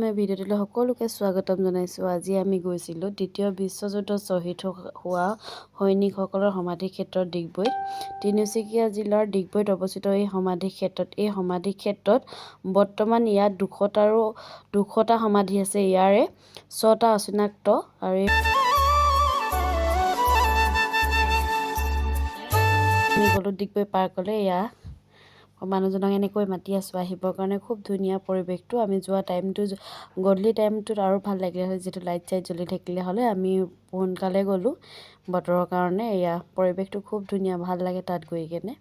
মই ভিডিঅ'টোলৈ সকলোকে স্বাগতম জনাইছোঁ। আজি আমি গৈছিলোঁ দ্বিতীয় বিশ্বযুদ্ধ শ্বহীদ হোৱা সৈনিকসকলৰ সমাধি ক্ষেত্ৰ ডিগবৈত। তিনিচুকীয়া জিলাৰ ডিগবৈত অৱস্থিত এই সমাধি ক্ষেত্ৰত এই সমাধি ক্ষেত্ৰত বৰ্তমান ইয়াত দুশটাৰো দুশটা সমাধি আছে। ইয়াৰে ছটা অচিনাক্ত আৰু আমি গ'লোঁ ডিগবৈ পাৰ্কলৈ। এয়া মানুহজনক এনেকৈ মাতি আছোঁ আহিবৰ কাৰণে খুব ধুনীয়া পৰিৱেশটো। আমি যোৱা টাইমটো গধূলি টাইমটোত আৰু ভাল লাগিলে হয় যিহেতু লাইট চাইট জ্বলি থাকিলে হ'লে আমি সোনকালে গ'লোঁ। বতৰৰ কাৰণে এয়া পৰিৱেশটো খুব ধুনীয়া ভাল লাগে তাত গৈ কেনে।